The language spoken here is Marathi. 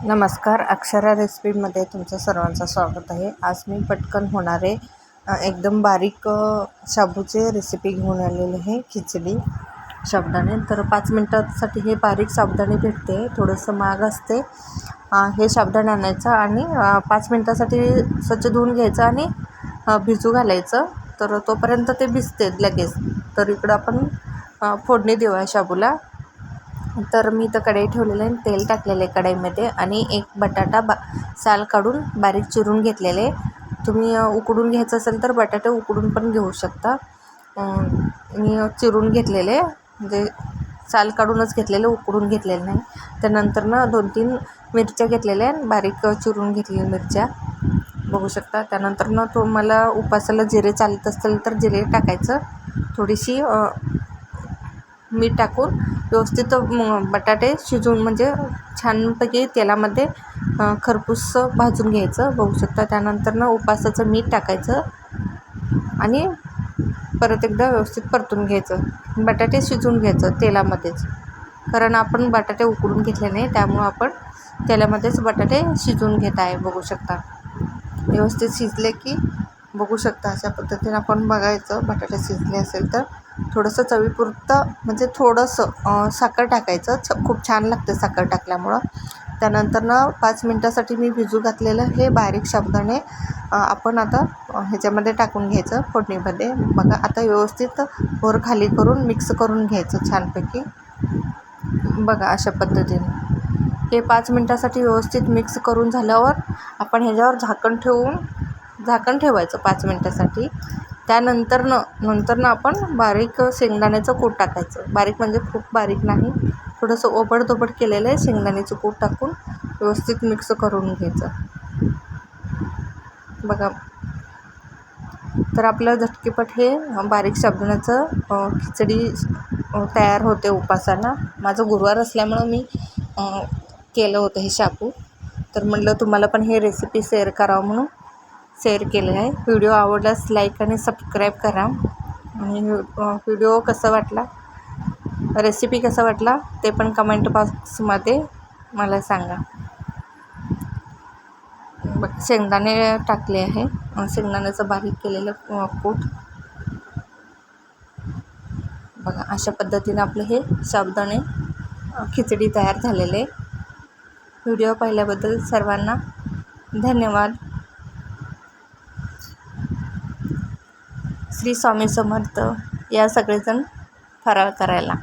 नमस्कार अक्षरा रेसिपीमध्ये तुमचं सर्वांचं स्वागत आहे. आज मी पटकन होणारे एकदम बारीक शाबूचे रेसिपी घेऊन आलेले आहे खिचडी. साबुदाणे तर पाच मिनटासाठी हे बारीक साबुदाणे भेटते. थोडंसं महाग असते. हे साबुदाणे आणायचं आणि पाच मिनटासाठी स्वच्छ धुवून घ्यायचं आणि भिजू घालायचं. तर तोपर्यंत ते भिजते लगेच. तर इकडं आपण फोडणी देऊया शाबूला. तर मी तर कढई ठेवलेलं आहे तेल टाकलेलं आहे कढईमध्ये आणि एक बटाटा बा साल काढून बारीक चिरून घेतलेले तुम्ही उकडून घ्यायचं असेल तर बटाटे उकडून पण घेऊ शकता. मी चिरून घेतलेले म्हणजे साल काढूनच घेतलेले उकडून घेतलेले नाही. त्यानंतर ना दोन तीन मिरच्या घेतलेल्या आहे बारीक चिरून घेतलेल्या मिरच्या. बघू शकता. त्यानंतर ना तुम्हाला उपासाला जिरे चालत असतील तर जिरे टाकायचं. थोडीशी मीठ टाकून व्यवस्थित मग बटाटे शिजवून म्हणजे छानपैकी तेलामध्ये खरपूस भाजून घ्यायचं. बघू शकता त्यानंतर ना उपासाचं मीठ टाकायचं आणि परत एकदा व्यवस्थित परतून घ्यायचं. बटाटे शिजवून घ्यायचं तेलामध्येच. कारण आपण बटाटे उकडून घेतले नाही त्यामुळं आपण तेलामध्येच बटाटे शिजवून घेत आहे बघू शकता. व्यवस्थित शिजले की बघू शकता अशा पद्धतीने आपण बघायचं बटाटे शिजले असेल तर. थोडंसं चवीपुरतं म्हणजे थोडंसं साखर टाकायचं. छ खूप छान लागतं साखर टाकल्यामुळं. त्यानंतर ना पाच मिनटासाठी मी भिजू घातलेलं हे बारीक शब्दाने आपण आता ह्याच्यामध्ये टाकून घ्यायचं फोडणीमध्ये. बघा आता व्यवस्थित भोर खाली करून मिक्स करून घ्यायचं छानपैकी. बघा अशा पद्धतीने. हे पाच मिनटासाठी व्यवस्थित मिक्स करून झाल्यावर आपण ह्याच्यावर झाकण ठेवून झाकण ठेवायचं पाच मिनटासाठी. त्यानंतरनं नंतरनं आपण बारीक शेंगदाण्याचं कूट टाकायचं. बारीक म्हणजे खूप बारीक नाही थोडंसं ओबडधोबड केलेलं आहे शेंगदाण्याचं कूट टाकून व्यवस्थित मिक्स करून घ्यायचं. बघा. तर आपलं झटकीपट हे बारीक साबणाचं खिचडी तयार होते उपासाला. माझं गुरुवार असल्यामुळं मी केलं होतं हे शापू तर म्हटलं तुम्हाला पण हे रेसिपी शेअर करावं म्हणून. शेअर केलं आहे. व्हिडिओ आवडल्यास लाईक आणि सबस्क्राईब करा. आणि व्हिडिओ कसा वाटला? रेसिपी कसा वाटला? ते पण कमेंट बॉक्समध्ये मला सांगा. बघ शेंगदाणे टाकले आहे. शेंगदाण्याचं बारीक केलेलं कूट. बघा अशा पद्धतीने आपलं हे साबुदाणे खिचडी तयार झालेले. व्हिडिओ पाहिल्याबद्दल सर्वांना धन्यवाद. श्री स्वामी समर्थ या सगळेजण फराळ करायला.